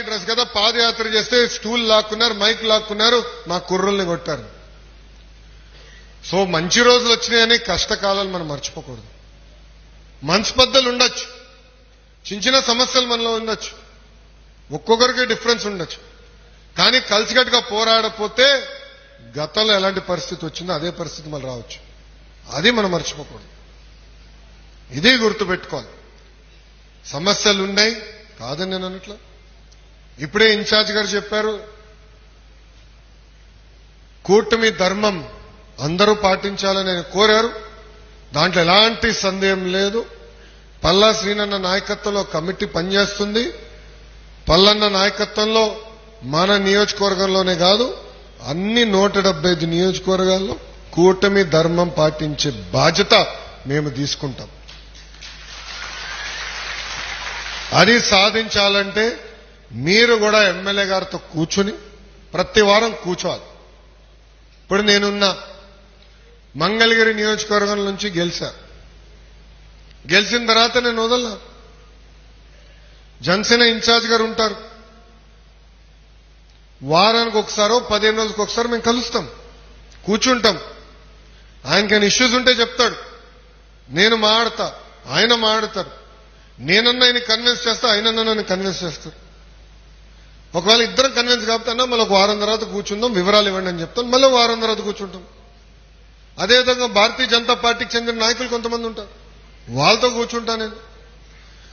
Dress కదా పాదయాత్ర చేస్తే stool లాక్కున్నారు mic లాక్కున్నారు మా కుర్రల్ని కొట్టారు. సో మంచి రోజులు వచ్చినాయని కష్టకాలాలు మనం మర్చిపోకూడదు. మనస్పర్ధలు ఉండొచ్చు. చిన్న చిన్న సమస్యలు మనలో ఉండొచ్చు. ఒక్కొక్కరికి డిఫరెన్స్ ఉండొచ్చు. కానీ కలిసికట్టుగా పోరాడపోతే గతంలో ఎలాంటి పరిస్థితి వచ్చిందో అదే పరిస్థితి మళ్ళీ రావచ్చు. అది మనం మర్చిపోకూడదు. ఇదే గుర్తుపెట్టుకోవాలి. సమస్యలు ఉన్నాయి కాదని నేను అన్నట్లు ఇప్పుడే ఇన్ఛార్జ్ గారు చెప్పారు కూటమి ధర్మం అందరూ పాటించాలని ఆయన కోరారు. దాంట్లో ఎలాంటి సందేహం లేదు. పల్లా శ్రీనన్న నాయకత్వంలో కమిటీ పనిచేస్తుంది. పల్లన్న నాయకత్వంలో మన నియోజకవర్గంలోనే కాదు అన్ని నూట డెబ్బై ఐదు నియోజకవర్గాల్లో కూటమి ధర్మం పాటించే బాధ్యత మేము తీసుకుంటాం. అది సాధించాలంటే మీరు కూడా ఎమ్మెల్యే గారితో కూర్చుని ప్రతి వారం కూర్చోవాలి. ఇప్పుడు నేనున్న మంగళగిరి నియోజకవర్గం నుంచి గెలిచా. గెలిచిన తర్వాత నేను వదలనా. జనసేన ఇన్ఛార్జ్ గారు ఉంటారు. వారానికి ఒకసారో పదిహేను రోజులకు ఒకసారి మేము కలుస్తాం. కూర్చుంటాం. ఆయనకైనా ఇష్యూస్ ఉంటే చెప్తాడు. నేను మాడతా. ఆయన మాడతారు. నేనన్నా ఆయన కన్విన్స్ చేస్తా ఆయనన్నా నన్ను కన్విన్స్ చేస్తారు. ఒకవేళ ఇద్దరం కన్విన్స్ కాకపోతే మళ్ళీ ఒక వారం తర్వాత కూర్చుందాం వివరాలు ఇవ్వండి అని చెప్తాను మళ్ళీ వారం తర్వాత కూర్చుంటాం. అదేవిధంగా భారతీయ జనతా పార్టీకి చెందిన నాయకులు కొంతమంది ఉంటారు. వాళ్ళతో కూర్చుంటా నేను.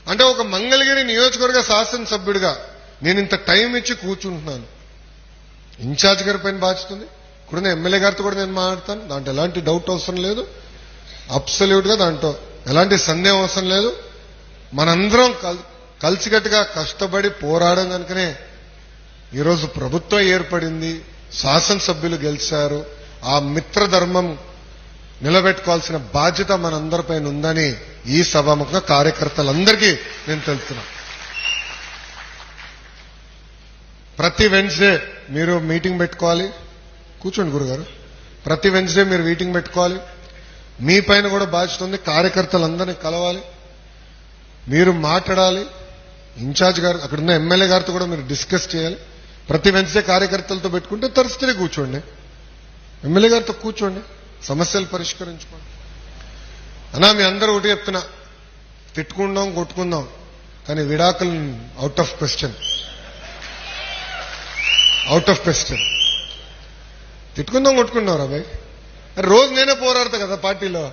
అంటే ఒక మంగళగిరి నియోజకవర్గ శాసనసభ్యుడిగా నేను ఇంత టైం ఇచ్చి కూర్చుంటున్నాను. ఇన్ఛార్జ్ గారి పైన బాధ్యతుంది. ఎమ్మెల్యే గారితో కూడా నేను మాట్లాడతాను. దాంట్లో ఎలాంటి డౌట్ అవసరం లేదు. అబ్సల్యూట్గా దాంట్లో ఎలాంటి సందేహం అవసరం లేదు. మనందరం కల్- కలిసికట్టుగా కష్టపడి పోరాడడం కనుకనే ఈరోజు ప్రభుత్వం ఏర్పడింది శాసనసభ్యులు గెలిచారు. ఆ మిత్రధర్మం నిలబెట్టుకోవాల్సిన బాధ్యత మనందరిపైన ఉందని ఈ సభాముఖంగా కార్యకర్తలందరికీ నేను తెలుస్తున్నా ప్రతి వెన్స్డే మీరు మీటింగ్ పెట్టుకోవాలి. కూర్చోండి గురుగారు. ప్రతి వెన్స్డే మీరు మీటింగ్ పెట్టుకోవాలి. మీ పైన కూడా బాధ్యత ఉంది. కార్యకర్తలందరినీ కలవాలి. మీరు మాట్లాడాలి. ఇన్ఛార్జ్ గారు అక్కడున్న ఎమ్మెల్యే గారితో కూడా మీరు డిస్కస్ చేయాలి. ప్రతి వెన్స్డే కార్యకర్తలతో పెట్టుకుంటే తరచునే కూర్చోండి. ఎమ్మెల్యే గారితో కూర్చోండి. సమస్యలు పరిష్కరించుకోండి. అన్నా మీ అందరూ ఒకటి చెప్తున్నా. తిట్టుకుందాం కొట్టుకుందాం. కానీ విడాకులు out of question out of question తిట్టుకుందాం కొట్టుకుందాం రా బాయ్. రోజు నేనే పోరాడతా కదా పార్టీలో.